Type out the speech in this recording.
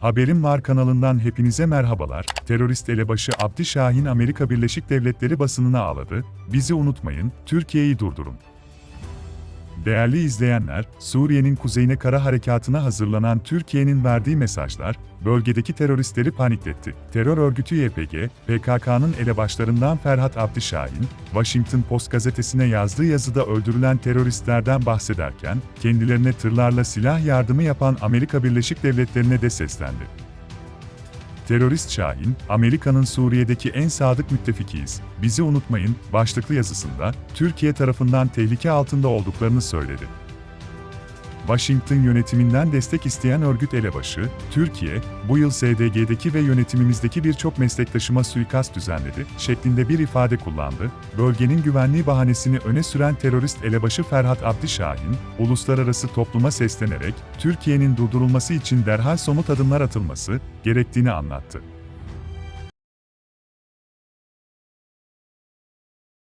Haberim Var kanalından hepinize merhabalar. Terörist elebaşı Abdi Şahin Amerika Birleşik Devletleri basınına ağladı. Bizi unutmayın, Türkiye'yi durdurun. Değerli izleyenler, Suriye'nin kuzeyine kara harekatına hazırlanan Türkiye'nin verdiği mesajlar, bölgedeki teröristleri panikletti. Terör örgütü YPG, PKK'nın elebaşlarından Ferhat Abdişahin, Washington Post gazetesine yazdığı yazıda öldürülen teröristlerden bahsederken, kendilerine tırlarla silah yardımı yapan Amerika Birleşik Devletleri'ne de seslendi. Terörist Şahin, Amerika'nın Suriye'deki en sadık müttefikiyiz, bizi unutmayın, başlıklı yazısında, Türkiye tarafından tehlike altında olduklarını söyledi. Washington yönetiminden destek isteyen örgüt elebaşı, Türkiye, bu yıl SDG'deki ve yönetimimizdeki birçok meslektaşıma suikast düzenledi, şeklinde bir ifade kullandı. Bölgenin güvenliği bahanesini öne süren terörist elebaşı Ferhat Abdişahin, uluslararası topluma seslenerek, Türkiye'nin durdurulması için derhal somut adımlar atılması gerektiğini anlattı.